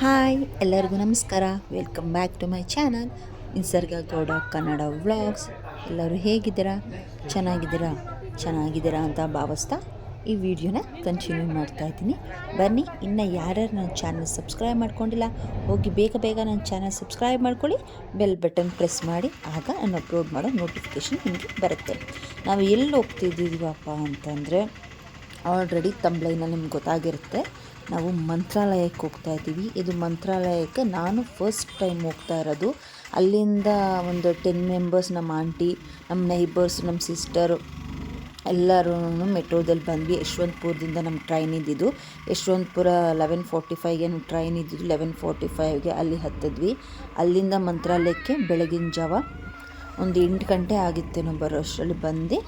Hi, ಎಲ್ಲರಿಗೂ ನಮಸ್ಕಾರ. Welcome back to my channel Nisarga Gowda Kannada vlogs ಎಲ್ಲರೂ ಹೇಗಿದ್ದೀರಾ? ಚೆನ್ನಾಗಿದ್ದೀರಾ? ಚೆನ್ನಾಗಿದ್ದೀರಾ ಅಂತ ಭಾವಿಸ್ತಾ ಈ ವಿಡಿಯೋನ ಕಂಟಿನ್ಯೂ ಮಾಡ್ತಾ ಇದ್ದೀನಿ. ಬನ್ನಿ, ಇನ್ನು ಯಾರ್ಯಾರು ನನ್ನ ಚಾನಲ್ ಸಬ್ಸ್ಕ್ರೈಬ್ ಮಾಡ್ಕೊಂಡಿಲ್ಲ, ಹೋಗಿ ಬೇಗ ಬೇಗ ನನ್ನ ಚಾನಲ್ ಸಬ್ಸ್ಕ್ರೈಬ್ ಮಾಡ್ಕೊಳ್ಳಿ ಬೆಲ್ ಬಟನ್ ಪ್ರೆಸ್ ಮಾಡಿ, ಆಗ ನಾನು ಅಪ್ಲೋಡ್ ಮಾಡೋ ನೋಟಿಫಿಕೇಷನ್ ನಿಮಗೆ ಬರುತ್ತೆ. ನಾವು ಎಲ್ಲಿ ಹೋಗ್ತಿದ್ದೀವಪ್ಪ ಅಂತಂದರೆ ಆಲ್ರೆಡಿ ತಂಬ್ಲೈನ ನಿಮ್ಗೆ ಗೊತ್ತಾಗಿರುತ್ತೆ. ನಾವು ಮಂತ್ರಾಲಯಕ್ಕೆ ಹೋಗ್ತಾ ಇದ್ದೀವಿ. ಇದು ಮಂತ್ರಾಲಯಕ್ಕೆ ನಾನು ಫಸ್ಟ್ ಟೈಮ್ ಹೋಗ್ತಾ ಇರೋದು. ಅಲ್ಲಿಂದ ಒಂದು ಟೆನ್ ಮೆಂಬರ್ಸ್ ನಮ್ಮ ಆಂಟಿ ನಮ್ಮ ನೈಬರ್ಸ್ ನಮ್ಮ ಸಿಸ್ಟರು ಎಲ್ಲರೂ ಮೆಟ್ರೋದಲ್ಲಿ ಬಂದ್ವಿ. ಯಶವಂತಪುರದಿಂದ ನಮ್ಮ ಟ್ರೈನ್ ಇದ್ದಿದ್ದು. ಯಶವಂತಪುರ ಲೆವೆನ್ ಫೋರ್ಟಿ ಫೈವ್ಗೆ ನಮ್ಮ ಟ್ರೈನ್ ಇದ್ದಿದ್ದು. ಲೆವೆನ್ ಫೋರ್ಟಿ ಫೈವ್ಗೆ ಅಲ್ಲಿ ಹತ್ತಿದ್ವಿ. ಅಲ್ಲಿಂದ ಮಂತ್ರಾಲಯಕ್ಕೆ ಬೆಳಗಿನ ಜಾವ ಒಂದು ಎಂಟು ಗಂಟೆ ಆಗಿತ್ತೇನೋ ಬರೋ ಅಷ್ಟರಲ್ಲಿ ಬಂದು.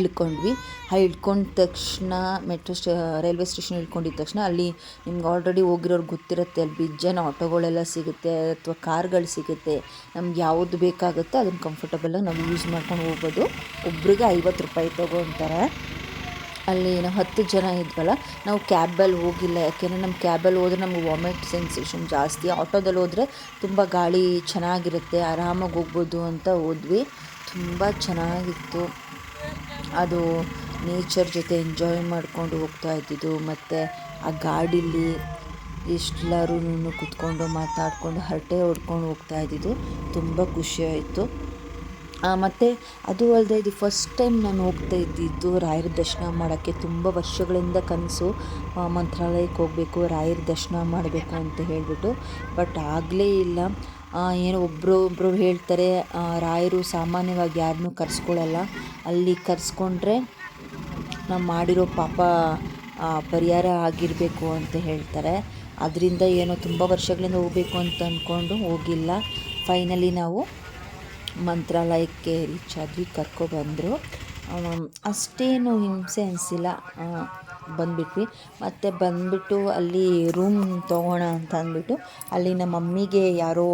ಇಳ್ಕೊಂಡ್ವಿ ಆ ಇಳ್ಕೊಂಡ ತಕ್ಷಣ ಮೆಟ್ರೋ ಸ್ಟೇ, ರೈಲ್ವೆ ಸ್ಟೇಷನ್ ಇಳ್ಕೊಂಡಿದ್ದ ತಕ್ಷಣ ಅಲ್ಲಿ ನಿಮ್ಗೆ ಆಲ್ರೆಡಿ ಹೋಗಿರೋರು ಗೊತ್ತಿರುತ್ತೆ, ಅಲ್ಲಿ ಬಿಜ್ಜನ ಆಟೋಗಳೆಲ್ಲ ಸಿಗುತ್ತೆ ಅಥವಾ ಕಾರ್ಗಳು ಸಿಗುತ್ತೆ. ನಮ್ಗೆ ಯಾವುದು ಬೇಕಾಗುತ್ತೆ ಅದನ್ನು ಕಂಫರ್ಟಬಲಾಗಿ ನಾವು ಯೂಸ್ ಮಾಡ್ಕೊಂಡು ಹೋಗ್ಬೋದು. ಒಬ್ರಿಗೆ ಐವತ್ತು ರೂಪಾಯಿ ತೊಗೊತಾರೆ. ಅಲ್ಲಿ ನಾವು ಹತ್ತು ಜನ ಇದ್ವಲ್ಲ, ನಾವು ಕ್ಯಾಬಲ್ಲಿ ಹೋಗಿಲ್ಲ. ಯಾಕೆಂದರೆ ನಮ್ಮ ಕ್ಯಾಬಲ್ಲಿ ಹೋದ್ರೆ ನಮ್ಗೆ ವಾಮಿಟ್ ಸೆನ್ಸೇಷನ್ ಜಾಸ್ತಿ. ಆಟೋದಲ್ಲಿ ಹೋದರೆ ತುಂಬ ಗಾಳಿ ಚೆನ್ನಾಗಿರುತ್ತೆ, ಆರಾಮಾಗಿ ಹೋಗ್ಬೋದು ಅಂತ ಹೋದ್ವಿ. ತುಂಬ ಚೆನ್ನಾಗಿತ್ತು. ಅದು ನೇಚರ್ ಜೊತೆ ಎಂಜಾಯ್ ಮಾಡ್ಕೊಂಡು ಹೋಗ್ತಾ ಇದ್ದಿದ್ದು. ಮತ್ತು ಆ ಗಾಡೀಲಿ ಎಲ್ಲರೂ ಕೂತ್ಕೊಂಡು ಮಾತಾಡಿಕೊಂಡು ಹರಟೆ ಹೊಡ್ಕೊಂಡು ಹೋಗ್ತಾ ಇದ್ದಿದ್ದು. ತುಂಬ ಖುಷಿಯಾಯಿತು ಮತ್ತು ಅದು ಅಲ್ಲದೆ ಇದು ಫಸ್ಟ್ ಟೈಮ್ ನಾನು ಹೋಗ್ತಾ ಇದ್ದಿದ್ದು ರಾಯರ ದರ್ಶನ ಮಾಡೋಕ್ಕೆ. ತುಂಬ ವರ್ಷಗಳಿಂದ ಕನಸು ಮಂತ್ರಾಲಯಕ್ಕೆ ಹೋಗಬೇಕು, ರಾಯರ ದರ್ಶನ ಮಾಡಬೇಕು ಅಂತ ಹೇಳಿಬಿಟ್ಟು. ಬಟ್ ಆಗಲೇ ಇಲ್ಲ. ಏನೋ ಒಬ್ಬರು ಒಬ್ಬರು ಹೇಳ್ತಾರೆ ರಾಯರು ಸಾಮಾನ್ಯವಾಗಿ ಯಾರನ್ನೂ ಕರೆಸ್ಕೊಳ್ಳಲ್ಲ ಅಲ್ಲಿ ಕರೆಸ್ಕೊಂಡ್ರೆ ನಾವು ಮಾಡಿರೋ ಪಾಪ ಪರಿಹಾರ ಆಗಿರಬೇಕು ಅಂತ ಹೇಳ್ತಾರೆ. ಅದರಿಂದ ಏನೋ ತುಂಬ ವರ್ಷಗಳಿಂದ ಹೋಗಬೇಕು ಅಂತ ಅಂದ್ಕೊಂಡು ಹೋಗಿಲ್ಲ. ಫೈನಲಿ ನಾವು ಮಂತ್ರಾಲಯಕ್ಕೆ ರೀಚ್ ಆದ್ವಿ ಕರ್ಕೊಬಂದರು ಅಷ್ಟೇನು ಹಿಂಸೆ ಅನಿಸಿಲ್ಲ. ಬಂದುಬಿಟ್ವಿ. ಮತ್ತು ಬಂದುಬಿಟ್ಟು ಅಲ್ಲಿ ರೂಮ್ ತೊಗೋಣ ಅಂತ ಅಂದ್ಬಿಟ್ಟು ಅಲ್ಲಿ ನಮ್ಮ ಮಮ್ಮಿಗೆ ಯಾರೋ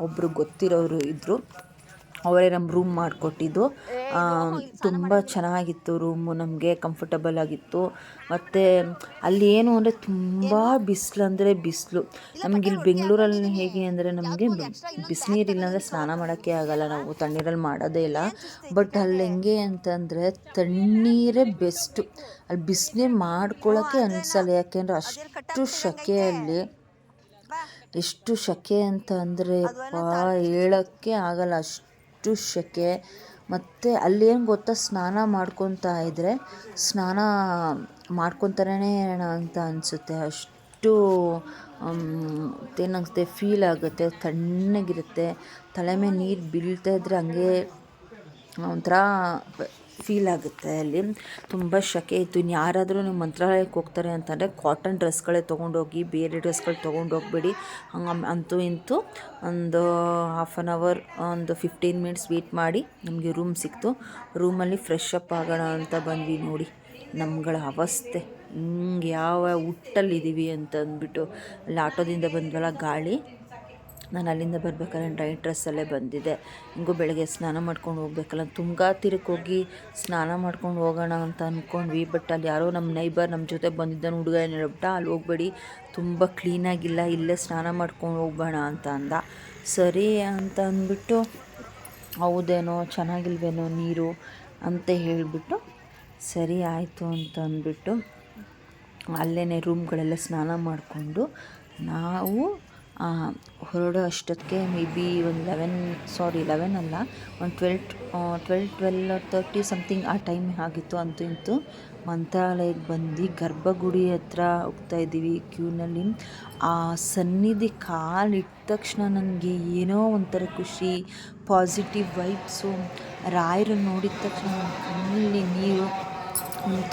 ಒಬ್ಬರು ಗೊತ್ತಿರೋರು ಇದ್ದರು ಅವರೇ ನಮ್ಮ ರೂಮ್ ಮಾಡಿಕೊಟ್ಟಿದ್ದು. ತುಂಬ ಚೆನ್ನಾಗಿತ್ತು ರೂಮು ನಮಗೆ ಕಂಫರ್ಟಬಲ್ ಆಗಿತ್ತು. ಮತ್ತು ಅಲ್ಲಿ ಏನು ಅಂದರೆ ತುಂಬ ಬಿಸಿಲು ಅಂದರೆ ಬಿಸಿಲು. ನಮಗೆ ಇಲ್ಲಿ ಬೆಂಗಳೂರಲ್ಲಿ ಹೇಗೆ ಅಂದರೆ ನಮಗೆ ಬಿಸಿನೀರಿಲ್ಲ ಅಂದರೆ ಸ್ನಾನ ಮಾಡೋಕ್ಕೆ ಆಗಲ್ಲ ನಾವು ತಣ್ಣೀರಲ್ಲಿ ಮಾಡೋದೇ ಇಲ್ಲ. ಬಟ್ ಅಲ್ಲಿ ಹೆಂಗೆ ಅಂತಂದರೆ ತಣ್ಣೀರೇ ಬೆಸ್ಟು ಅಲ್ಲಿ ಬಿಸಿನೀರು ಮಾಡ್ಕೊಳ್ಳೋಕ್ಕೆ ಅನಿಸಲ್ಲ. ಯಾಕೆಂದರೆ ಅಷ್ಟು ಶೆಕೆಯಲ್ಲಿ ಎಷ್ಟು ಶೆಕೆ ಅಂತ ಅಂದರೆ ಪಾ ಹೇಳೋಕ್ಕೆ ಆಗಲ್ಲ. ಅಷ್ಟು ಅಷ್ಟು ಸೆಕೆ ಮತ್ತು ಅಲ್ಲೇನು ಗೊತ್ತಾ ಸ್ನಾನ ಮಾಡ್ಕೊತಾ ಇದ್ದರೆ ಸ್ನಾನ ಮಾಡ್ಕೊತಾನೇ ಇರೋಣ ಅಂತ ಅನಿಸುತ್ತೆ. ಅಷ್ಟು ಏನಾಗುತ್ತೆ ಫೀಲ್ ಆಗುತ್ತೆ, ತಣ್ಣಗಿರುತ್ತೆ, ತಲೆ ಮೇಲೆ ನೀರು ಬೀಳ್ತಾ ಇದ್ದರೆ ಹಂಗೆ ಒಂಥರ ಫೀಲ್ ಆಗುತ್ತೆ ಅಲ್ಲಿ. ತುಂಬ ಶಕೆ ಇತ್ತು. ಇನ್ನು ಯಾರಾದರೂ ನೀವು ಮಂತ್ರಾಲಯಕ್ಕೆ ಹೋಗ್ತಾರೆ ಅಂತಂದರೆ ಕಾಟನ್ ಡ್ರೆಸ್ಗಳೇ ತೊಗೊಂಡೋಗಿ, ಬೇರೆ ಡ್ರೆಸ್ಗಳು ತೊಗೊಂಡೋಗ್ಬೇಡಿ. ಹಂಗೆ ಅಂತೂ ಇಂತೂ ಒಂದು ಹಾಫ್ ಆನ್ ಅವರ್ ಒಂದು ಫಿಫ್ಟೀನ್ ಮಿನಿಟ್ಸ್ ವೇಟ್ ಮಾಡಿ ನಮಗೆ ರೂಮ್ ಸಿಕ್ತು. ರೂಮಲ್ಲಿ ಫ್ರೆಶ್ ಅಪ್ ಆಗೋಣ ಅಂತ ಬಂದ್ವಿ ನೋಡಿ. ನಮ್ಗಳ ಅವಸ್ಥೆ. ಹಿಂಗೆ ಯಾವ ಹುಟ್ಟಲ್ಲಿದ್ದೀವಿ ಅಂತ ಅಂದ್ಬಿಟ್ಟು ಅಲ್ಲಿ ಆಟೋದಿಂದ ಬಂದ್ವಲ್ಲ ಗಾಳಿ. ನಾನು ಅಲ್ಲಿಂದ ಬರ್ಬೇಕಾದ್ರೆ ಡ್ರೈ ಡ್ರೆಸ್ಸಲ್ಲೇ ಬಂದಿದ್ದೆ ಹಿಂಗೂ ಬೆಳಗ್ಗೆ ಸ್ನಾನ ಮಾಡ್ಕೊಂಡು ಹೋಗ್ಬೇಕಲ್ಲ ತುಂಗಾ ತೀರಕ್ಕೆ ಹೋಗಿ ಸ್ನಾನ ಮಾಡ್ಕೊಂಡು ಹೋಗೋಣ ಅಂತ ಅಂದ್ಕೊಂಡ್ವಿ ಬಟ್ ಅಲ್ಲಿ ಯಾರೋ ನಮ್ಮ ನೈಬರ್ ನಮ್ಮ ಜೊತೆ ಬಂದಿದ್ದಾನೆ, ಹುಡುಗ ಏನು ಹೇಳ್ಬಿಟ್ಟ ಅಲ್ಲಿ ಹೋಗ್ಬೇಡಿ. ತುಂಬ ಕ್ಲೀನಾಗಿಲ್ಲ ಇಲ್ಲೇ ಸ್ನಾನ ಮಾಡ್ಕೊಂಡು ಹೋಗೋಣ ಅಂತ ಅಂದ. ಸರಿ ಅಂತ ಅಂದ್ಬಿಟ್ಟು, ಹೌದೇನೋ, ಚೆನ್ನಾಗಿಲ್ವೇನೋ ನೀರು ಅಂತ ಹೇಳಿಬಿಟ್ಟು, ಸರಿ ಆಯಿತು ಅಂತ ಅಂದ್ಬಿಟ್ಟು ಅಲ್ಲೇ ರೂಮ್ಗಳೆಲ್ಲ ಸ್ನಾನ ಮಾಡಿಕೊಂಡು ನಾವು ಹೊರಡೋ ಅಷ್ಟೊತ್ತಿಗೆ ಮೇ ಬಿ ಒಂದು ಲೆವೆನ್, ಸಾರಿ ಲೆವೆನ್ ಅಲ್ಲ, ಒಂದು twelve twelve twelve thirty something ಆ ಟೈಮ್ ಆಗಿತ್ತು ಅಂತೂ ಇಂತು. ಮಂತ್ರಾಲಯಕ್ಕೆ ಬಂದು ಗರ್ಭಗುಡಿ ಹತ್ರ ಹೋಗ್ತಾ ಇದ್ದೀವಿ ಕ್ಯೂನಲ್ಲಿ. ಆ ಸನ್ನಿಧಿ ಕಾಲಿಟ್ಟ ತಕ್ಷಣ ನನಗೆ ಏನೋ ಒಂಥರ ಖುಷಿ ಪಾಸಿಟಿವ್ ವೈಬ್ಸು ರಾಯರು ನೋಡಿದ ತಕ್ಷಣ ನನ್ನ ಕಣ್ಣಲ್ಲಿ ನೀರು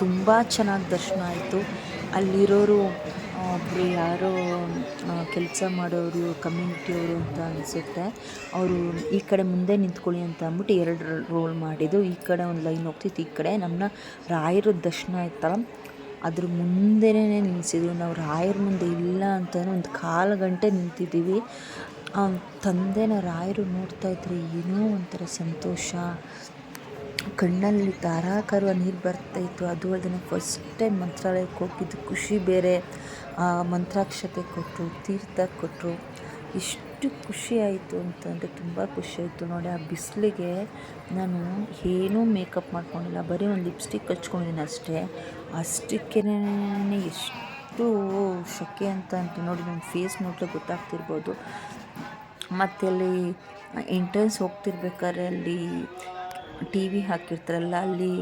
ತುಂಬ ಚೆನ್ನಾಗಿ ದರ್ಶನ ಆಯಿತು. ಅಲ್ಲಿರೋರು ಒಬ್ಬರು ಯಾರೋ ಕೆಲಸ ಮಾಡೋರು, ಕಮ್ಯುನಿಟಿಯವರು ಅಂತ ಅನಿಸುತ್ತೆ. ಅವರು ಈ ಕಡೆ ಮುಂದೆ ನಿಂತ್ಕೊಳ್ಳಿ ಅಂತ ಅಂದ್ಬಿಟ್ಟು ಎರಡು ರೋಲ್ ಮಾಡಿದ್ದು. ಈ ಕಡೆ ಒಂದು ಲೈನ್ ಹೋಗ್ತಿತ್ತು, ಈ ಕಡೆ. ನಮ್ಮನ್ನ ರಾಯರ ದರ್ಶನ ಇತ್ತಲ್ಲ, ಅದ್ರ ಮುಂದೆನೇ ನಿಲ್ಲಿಸಿದ್ರು ನಾವು ರಾಯರ ಮುಂದೆ ಇಲ್ಲ ಅಂತ ಒಂದು ಕಾಲು ಗಂಟೆ ನಿಂತಿದ್ದೀವಿ. ತಂದೆನ ರಾಯರು ನೋಡ್ತಾ ಇದ್ರೆ ಏನೋ ಒಂಥರ ಸಂತೋಷ. ಕಣ್ಣಲ್ಲಿ ಧಾರಾಕಾರವಾಗಿ ನೀರು ಬರ್ತಾಯಿತ್ತು ಅದು ಅದನ್ನು ಫಸ್ಟ್ ಟೈಮ್ ಮಂತ್ರಾಲಯಕ್ಕೆ ಹೋಗಿದ್ದು. ಖುಷಿ ಬೇರೆ. ಮಂತ್ರಾಕ್ಷತೆ ಕೊಟ್ಟರು ತೀರ್ಥ ಕೊಟ್ಟರು ಎಷ್ಟು ಖುಷಿಯಾಯಿತು ಅಂತಂದರೆ ತುಂಬ ಖುಷಿಯಾಯಿತು ನೋಡಿ, ಆ ಬಿಸಿಲಿಗೆ ನಾನು ಏನೂ ಮೇಕಪ್ ಮಾಡ್ಕೊಂಡಿಲ್ಲ. ಬರೀ ಒಂದು ಲಿಪ್ಸ್ಟಿಕ್ ಹಚ್ಕೊಂಡಿದ್ದೀನಿ ಅಷ್ಟೇ. ಅಷ್ಟಕ್ಕೇ ಎಷ್ಟು ಶೆಕೆ ಅಂತ ಅಂತ. ನೋಡಿ, ನನ್ನ ಫೇಸ್ ನೋಡಿದ್ರೆ ಗೊತ್ತಾಗ್ತಿರ್ಬೋದು. ಮತ್ತು ಅಲ್ಲಿ ಎಂಟ್ರೆನ್ಸ್ ಹೋಗ್ತಿರ್ಬೇಕಾದ್ರೆ ಅಲ್ಲಿ ಟಿ ವಿ ಹಾಕಿರ್ತಾರಲ್ಲ, ಅಲ್ಲಿ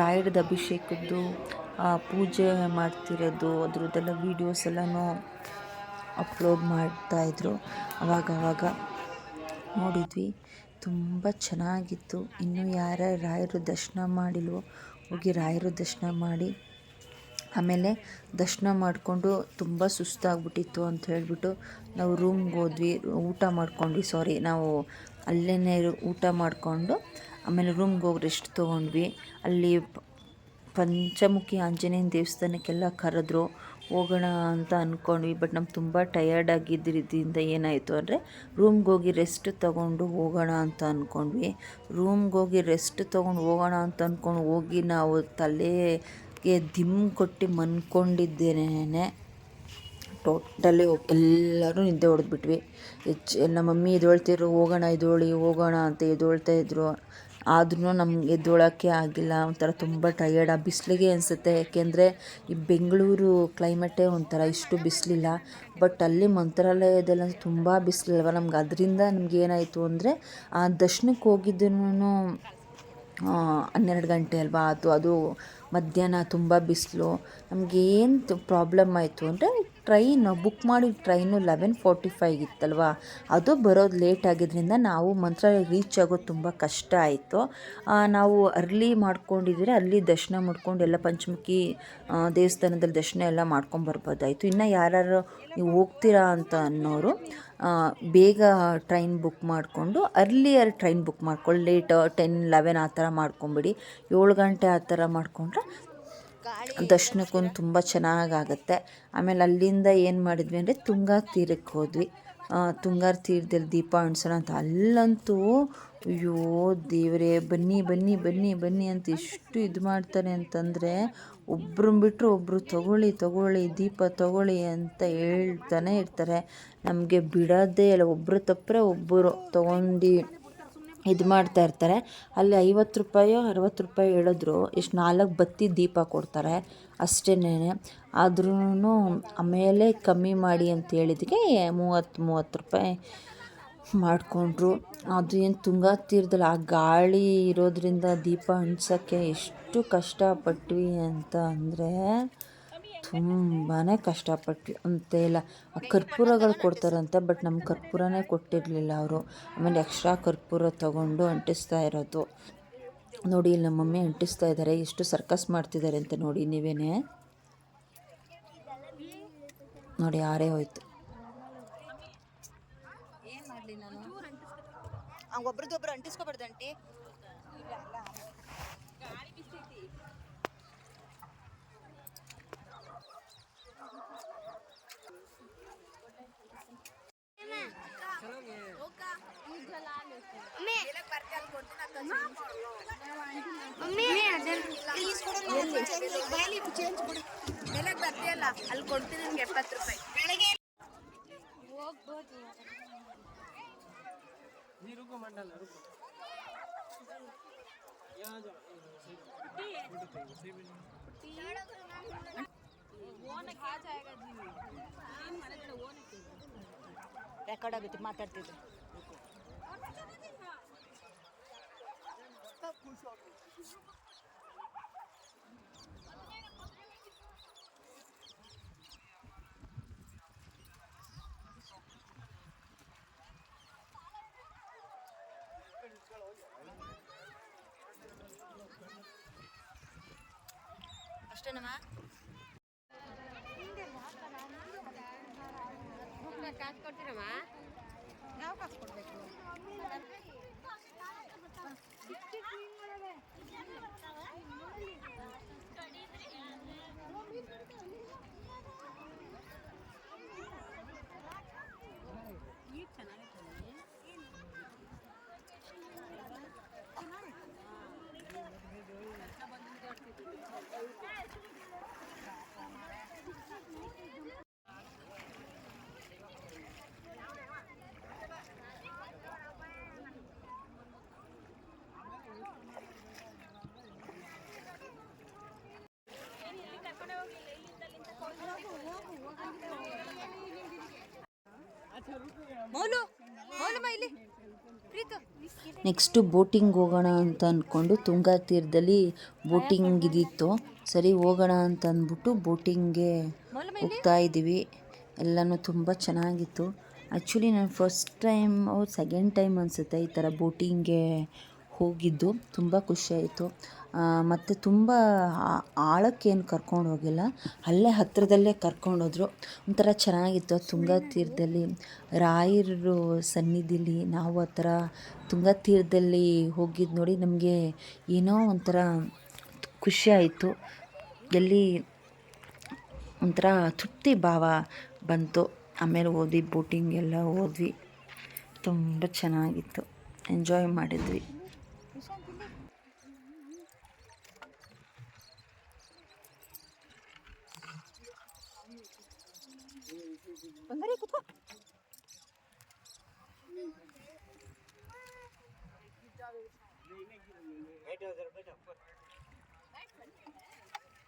ರಾಯಡ್ದು ಅಭಿಷೇಕದ್ದು ಆ ಪೂಜೆ ಮಾಡ್ತಿರೋದು, ಅದರದ್ದೆಲ್ಲ ವೀಡಿಯೋಸ್ ಎಲ್ಲನೂ ಅಪ್ಲೋಡ್ ಮಾಡ್ತಾಯಿದ್ರು ಅವಾಗ ಅವಾಗ ನೋಡಿದ್ವಿ, ತುಂಬ ಚೆನ್ನಾಗಿತ್ತು. ಇನ್ನೂ ಯಾರ ರಾಯರು ದರ್ಶನ ಮಾಡಿಲ್ವೋ, ಹೋಗಿ ರಾಯರು ದರ್ಶನ ಮಾಡಿ, ಆಮೇಲೆ ದರ್ಶನ ಮಾಡಿಕೊಂಡು ತುಂಬ ಸುಸ್ತಾಗ್ಬಿಟ್ಟಿತ್ತು ಅಂತ ಹೇಳಿಬಿಟ್ಟು ನಾವು ರೂಮ್ಗೆ ಹೋದ್ವಿ, ಊಟ ಮಾಡ್ಕೊಂಡ್ವಿ ಸಾರಿ ನಾವು ಅಲ್ಲೇ ಊಟ ಮಾಡಿಕೊಂಡು, ಆಮೇಲೆ ರೂಮ್ಗೆ ಹೋಗಿ ರೆಸ್ಟ್ ತೊಗೊಂಡ್ವಿ. ಅಲ್ಲಿ ಪಂಚಮುಖಿ ಆಂಜನೇಯನ ದೇವಸ್ಥಾನಕ್ಕೆಲ್ಲ ಕರೆದ್ರು, ಹೋಗೋಣ ಅಂತ ಅಂದ್ಕೊಂಡ್ವಿ ಬಟ್ ನಮ್ಗೆ ತುಂಬ ಟಯರ್ಡ್ ಆಗಿದ್ದರಿಂದ ಏನಾಯಿತು ಅಂದರೆ ರೂಮ್ಗೆ ಹೋಗಿ ರೆಸ್ಟ್ ತೊಗೊಂಡು ಹೋಗೋಣ ಅಂತ ಅಂದ್ಕೊಂಡ್ವಿ ರೂಮ್ಗೆ ಹೋಗಿ ರೆಸ್ಟ್ ತೊಗೊಂಡು ಹೋಗೋಣ ಅಂತ ಅಂದ್ಕೊಂಡು ಹೋಗಿ ನಾವು ತಲೆಗೆ ದಿಮ್ ಕೊಟ್ಟು ಮನ್ಕೊಂಡಿದ್ದೇನೆ ಟೋಟಲಿ ಎಲ್ಲರೂ ನಿದ್ದೆ ಹೊಡೆದ್ಬಿಟ್ವಿ. ಹೆಚ್ಚು ನಮ್ಮ ಮಮ್ಮಿ ಎದೊಳ್ತಿದ್ರು ಹೋಗೋಣ ಇದೊಳಿ ಹೋಗೋಣ ಅಂತ ಎದೊಳ್ತಾ ಇದ್ರು. ಆದ್ರೂ ನಮ್ಗೆ ಎದ್ದೇಳೋಕ್ಕೆ ಆಗಿಲ್ಲ, ಒಂಥರ ತುಂಬ ಟಯರ್ಡ್ ಆ ಬಿಸಿಲಿಗೆ ಅನಿಸುತ್ತೆ. ಯಾಕೆಂದರೆ ಈ ಬೆಂಗಳೂರು ಕ್ಲೈಮೇಟೇ ಒಂಥರ ಇಷ್ಟು ಬಿಸಿಲಿಲ್ಲ. ಬಟ್ ಅಲ್ಲಿ ಮಂತ್ರಾಲಯದಲ್ಲಿ ತುಂಬ ಬಿಸಿಲಲ್ವ? ನಮ್ಗೆ ಅದರಿಂದ ನಮ್ಗೆ ಏನಾಯಿತು ಅಂದರೆ ಆ ದರ್ಶನಕ್ಕೆ ಹೋಗಿದ್ದೂ ಹನ್ನೆರಡು ಗಂಟೆ ಅಲ್ವಾ? ಅದು ಅದು ಮಧ್ಯಾಹ್ನ ತುಂಬ ಬಿಸಿಲು ನಮಗೇನು ಪ್ರಾಬ್ಲಮ್ ಆಯಿತು ಅಂದರೆ ಟ್ರೈನ್ ಬುಕ್ ಮಾಡಿದ ಟ್ರೈನು ಲೆವೆನ್ ಫೋರ್ಟಿ ಫೈವ್ ಇತ್ತಲ್ವಾ? ಅದು ಬರೋದು ಲೇಟ್ ಆಗಿದ್ದರಿಂದ ನಾವು ಮಂತ್ರಾಲಯ ರೀಚ್ ಆಗೋದು ತುಂಬ ಕಷ್ಟ ಆಯಿತು. ನಾವು ಅರ್ಲಿ ಮಾಡ್ಕೊಂಡಿದ್ರೆ ಅಲ್ಲಿ ದರ್ಶನ ಮಾಡ್ಕೊಂಡು ಎಲ್ಲ ಪಂಚಮುಖಿ ದೇವಸ್ಥಾನದಲ್ಲಿ ದರ್ಶನ ಎಲ್ಲ ಮಾಡ್ಕೊಂಬರ್ಬೋದಾಯಿತು ಇನ್ನು ಯಾರ್ಯಾರು ನೀವು ಹೋಗ್ತೀರಾ ಅಂತ ಅನ್ನೋರು ಬೇಗ ಟ್ರೈನ್ ಬುಕ್ ಮಾಡಿಕೊಂಡು ಅರ್ಲಿಯರ್ ಟ್ರೈನ್ ಬುಕ್ ಮಾಡ್ಕೊಳ್ಳಿ. ಲೇಟ್ ಟೆನ್ ಲೆವೆನ್ ಆ ಥರ ಮಾಡ್ಕೊಂಬಿಡಿ. ಏಳು ಗಂಟೆ ಆ ಥರ ಮಾಡಿಕೊಂಡ್ರೆ ದರ್ಶನಕ್ಕೂ ತುಂಬ ಚೆನ್ನಾಗಾಗತ್ತೆ. ಆಮೇಲೆ ಅಲ್ಲಿಂದ ಏನು ಮಾಡಿದ್ವಿ ಅಂದರೆ ತುಂಗಾ ತೀರಕ್ಕೆ ಹೋದ್ವಿ. ತುಂಗಾರ ತೀರದಲ್ಲಿ ದೀಪ ಅಣಿಸೋಣ ಅಂತ. ಅಲ್ಲಂತೂ ಅಯ್ಯೋ ದೇವರೇ ಬನ್ನಿ ಬನ್ನಿ ಬನ್ನಿ ಬನ್ನಿ ಅಂತ ಎಷ್ಟು ಇದು ಮಾಡ್ತಾರೆ ಅಂತಂದರೆ ಒಬ್ರು ಬಿಟ್ಟರು ಒಬ್ಬರು ತಗೊಳ್ಳಿ ತಗೊಳ್ಳಿ ದೀಪ ತಗೊಳ್ಳಿ ಅಂತ ಹೇಳ್ತಾನೆ ಇರ್ತಾರೆ. ನಮಗೆ ಬಿಡೋದೇ ಇಲ್ಲ. ಒಬ್ಬರು ತಪ್ಪರೆ ಒಬ್ಬರು ತೊಗೊಂಡು ಇದು ಮಾಡ್ತಾ ಇರ್ತಾರೆ. ಅಲ್ಲಿ ಐವತ್ತು ರೂಪಾಯೋ, ಅರವತ್ತು ರೂಪಾಯಿ ಹೇಳಿದ್ರು ಎಷ್ಟು ನಾಲ್ಕು ಬತ್ತಿ ದೀಪ ಕೊಡ್ತಾರೆ. ಅಷ್ಟೇನೆ ಆದ್ರೂ ಆಮೇಲೆ ಕಮ್ಮಿ ಮಾಡಿ ಅಂತ ಹೇಳಿದಕ್ಕೆ ಮೂವತ್ತು ಮೂವತ್ತು ರೂಪಾಯಿ ಮಾಡಿಕೊಂಡ್ರು. ಅದು ಏನು ತುಂಗಾ ತೀರದಲ್ಲಿ ಆ ಗಾಳಿ ಇರೋದರಿಂದ ದೀಪ ಅಂಟ್ಸೋಕ್ಕೆ ಎಷ್ಟು ಕಷ್ಟಪಟ್ವಿ ಅಂತ ಅಂದರೆ ತುಂಬಾ ಕಷ್ಟಪಟ್ವಿ. ಅಂತೆಲ್ಲ ಕರ್ಪೂರಗಳು ಕೊಡ್ತಾರಂತೆ, ಬಟ್ ನಮ್ಮ ಕರ್ಪೂರನೇ ಕೊಟ್ಟಿರಲಿಲ್ಲ ಅವರು. ಆಮೇಲೆ ಎಕ್ಸ್ಟ್ರಾ ಕರ್ಪೂರ ತಗೊಂಡು ಅಂಟಿಸ್ತಾ ಇರೋದು. ನೋಡಿ, ಇಲ್ಲಿ ನಮ್ಮ ಮಮ್ಮಿ ಅಂಟಿಸ್ತಾ ಇದ್ದಾರೆ ಎಷ್ಟು ಸರ್ಕಸ್ ಮಾಡ್ತಿದ್ದಾರೆ ಅಂತ ನೋಡಿ, ನೀವೇನೆ? ನೋಡಿ ಯಾರೇ ಹೋಯ್ತು. ಒಬ್ರದ್ದೊಬ್ರು ಅಂಟಿ ಅಲ್ಲಿ ಕೊಡ್ತೀನಿ ನಿಮ್ಗೆ ಎಪ್ಪತ್ತು ರೂಪಾಯಿ ಬೆಳಗ್ಗೆ ರೆಕಾರ್ಡ್ ಆಗುತ್ತೆ ಮಾತಾಡ್ತಿದ್ರು ಅಷ್ಟೇನಮ್ಮ ಕಾಸು ಕೊಡ್ತೀರಮ್ಮ ಯಾವ ಕಾಸು ಕೊಡ್ಬೇಕು ಕಡಿ ನೆಕ್ಸ್ಟು ಬೋಟಿಂಗ್ ಹೋಗೋಣ ಅಂತ ಅಂದ್ಕೊಂಡು ತುಂಗಾ ತೀರದಲ್ಲಿ ಬೋಟಿಂಗ್ ಇದಿತ್ತು. ಸರಿ ಹೋಗೋಣ ಅಂತ ಅಂದ್ಬಿಟ್ಟು ಬೋಟಿಂಗ್ಗೆ ಹೋಗ್ತಾ ಇದ್ದೀವಿ. ಎಲ್ಲನೂ ತುಂಬ ಚೆನ್ನಾಗಿತ್ತು. ಆ್ಯಕ್ಚುಲಿ ನಾನು ಫಸ್ಟ್ ಟೈಮ್ ಅವ್ರು ಸೆಕೆಂಡ್ ಟೈಮ್ ಅನಿಸುತ್ತೆ ಈ ಥರ ಬೋಟಿಂಗ್ಗೆ ಹೋಗಿದ್ದು. ತುಂಬ ಖುಷಿಯಾಯಿತು ಮತ್ತು ತುಂಬ ಆಳಕ್ಕೇನು ಕರ್ಕೊಂಡು ಹೋಗಿಲ್ಲ. ಅಲ್ಲೇ ಹತ್ತಿರದಲ್ಲೇ ಕರ್ಕೊಂಡೋದ್ರು ಒಂಥರ ಚೆನ್ನಾಗಿತ್ತು ತುಂಗಾ ತೀರದಲ್ಲಿ ರಾಯರು ಸನ್ನಿಧಿಲಿ ನಾವು ಆ ಥರ ತುಂಗಾ ತೀರದಲ್ಲಿ ಹೋಗಿದ್ದು ನೋಡಿ ನಮಗೆ ಏನೋ ಒಂಥರ ಖುಷಿ ಆಯಿತು. ಎಲ್ಲಿ ಒಂಥರ ತೃಪ್ತಿ ಭಾವ ಬಂತು. ಆಮೇಲೆ ಹೋದ್ವಿ ಬೋಟಿಂಗ್ ಎಲ್ಲ ಹೋದ್ವಿ ತುಂಬ ಚೆನ್ನಾಗಿತ್ತು. ಎಂಜಾಯ್ ಮಾಡಿದ್ವಿ. ಬಂಗಾರಿ ಕುತ್ಕೋ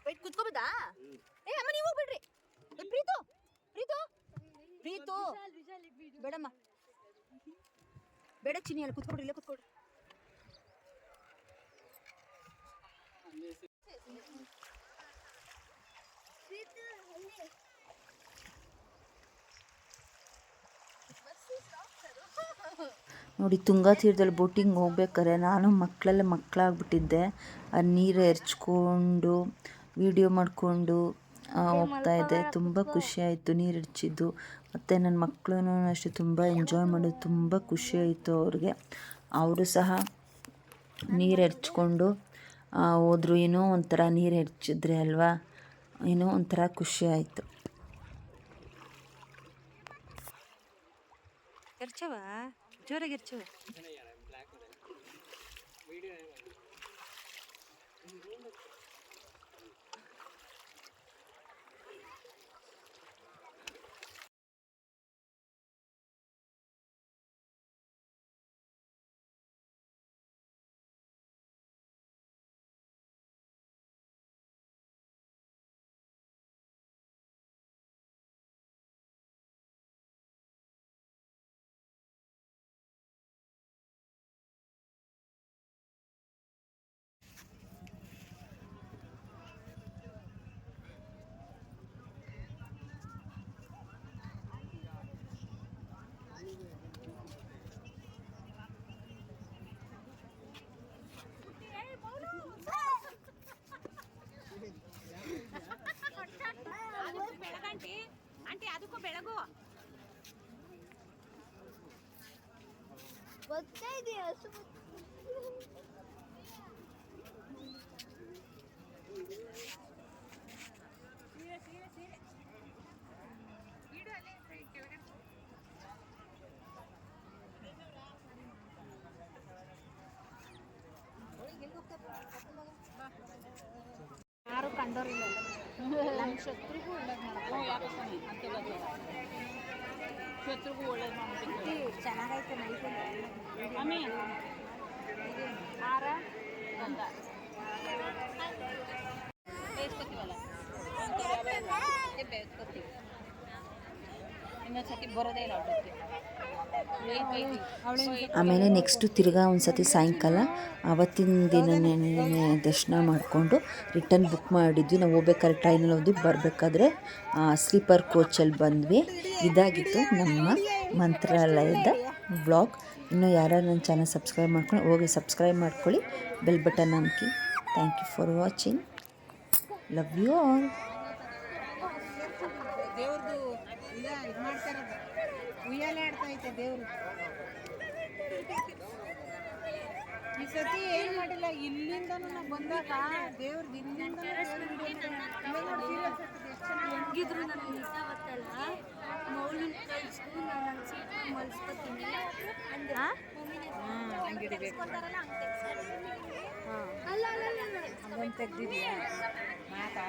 ಬೈಟ್ ಕುತ್ಕೋಬೋದಾ ಏ, ಅಮ್ಮ, ನೀವು ಹೋಗ್ಬಿಡ್ರಿ. ಪ್ರೀತು ಪ್ರೀತು. ಪ್ರೀತು. ಬೇಡಮ್ಮ. ಬೇಡ ಚಿನ್ನಿ, ಅಲ್ಲಿ ಕುತ್ಕೊಡ್ರಿ, ಇಲ್ಲೇ ಕುತ್ಕೊಡ್ರಿ. ನೋಡಿ ತುಂಗಾ ತೀರದಲ್ಲಿ ಬೋಟಿಂಗ್ ಹೋಗ್ಬೇಕಾದ್ರೆ ನಾನು ಮಕ್ಕಳೆಲ್ಲ ಮಕ್ಕಳಾಗ್ಬಿಟ್ಟಿದ್ದೆ. ಆ ನೀರು ಎರಚ್ಕೊಂಡು ವೀಡಿಯೋ ಮಾಡಿಕೊಂಡು ಹೋಗ್ತಾ ಇದ್ದೆ. ತುಂಬ ಖುಷಿಯಾಯಿತು ನೀರು ಎರಚಿದ್ದು. ಮತ್ತು ನನ್ನ ಮಕ್ಕಳೂ ಅಷ್ಟೇ ತುಂಬ ಎಂಜಾಯ್ ಮಾಡೋದು ತುಂಬ ಖುಷಿ ಆಯಿತು ಅವ್ರಿಗೆ. ಅವರು ಸಹ ನೀರು ಎರಚ್ಕೊಂಡು ಹೋದ್ರು. ಏನೋ ಒಂಥರ ನೀರು ಎರಚಿದ್ರೆ ಅಲ್ವಾ? ಏನೋ ಒಂಥರ ಖುಷಿ ಆಯಿತು. ಎರ್ಚವ ಯಾರು ಕಂಡೋರಿಲ್ಲ ನಮ್ಮ ಶತ್ರುಗೂ ಶತ್ರುಗೂ ಒಳ್ಳೇದು ಮಾಡ್ಬಿಟ್ಟು ಚೆನ್ನಾಗೈತೆ ಅಮ್ಮಿ ಹಾರ ಗಂಧ ಬೇಯಿಸ್ಕೊತೀವಲ್ಲ ಬೇಯಿಸ್ಕೊತೀವಿ ಇನ್ನೊಂದ್ಸತಿ ಬರೋದೇ ಇಲ್ಲ ಅವಳಕ್ಕೆ ಆಮೇಲೆ ನೆಕ್ಸ್ಟು ತಿರ್ಗಾ ಒಂದು ಸತಿ ಸಾಯಂಕಾಲ ಆವತ್ತಿನ ದಿನನೇ ದರ್ಶನ ಮಾಡಿಕೊಂಡು ರಿಟರ್ನ್ ಬುಕ್ ಮಾಡಿದ್ವಿ. ನಾವು ಹೋಗ್ಬೇಕಾದ್ರೆ ಟ್ರೈನಲ್ಲಿ ಹೋದ್ವಿ. ಬರಬೇಕಾದ್ರೆ ಸ್ಲೀಪರ್ ಕೋಚಲ್ಲಿ ಬಂದ್ವಿ. ಇದಾಗಿತ್ತು ನಮ್ಮ ಮಂತ್ರಾಲಯದ ಬ್ಲಾಗ್ ಇನ್ನೂ ಯಾರು ನನ್ನ ಚಾನಲ್ ಸಬ್ಸ್ಕ್ರೈಬ್ ಮಾಡ್ಕೊಂಡು ಹೋಗಿ ಸಬ್ಸ್ಕ್ರೈಬ್ ಮಾಡ್ಕೊಳ್ಳಿ. Bell button hockey. Thank you for watching love you all ದೇವ್ರದು ಇಲ್ಲ ಇದು ಮಾಡ್ತಾ ಇರೋದು ಉಯ್ಯಾಲೆ ಆಡ್ತಾ ಐತೆ ದೇವ್ರು. ಈ ಸತಿ ಏನ್ ಮಾಡಿಲ್ಲ ಇಲ್ಲಿಂದ ನಾವು. ಬಂದಾಗ ದೇವ್ರದ್ದು ಇಲ್ಲಿಂದ ಹೆಂಗಿದ್ರು ನನಗೆ ನಿಜ ಗೊತ್ತಲ್ಲ? ಮೌಲಿನ ಕಳಿಸ್ತು ನಾನು ಸೀಟ್ ಮಲ್ಸ್ಕೊತೀನಿ. ಅಲ್ಲ ಅಲ್ಲ ಅಲ್ಲ ತೆಗ್ದಿದ್ಯಾ? ಮಾತಾ?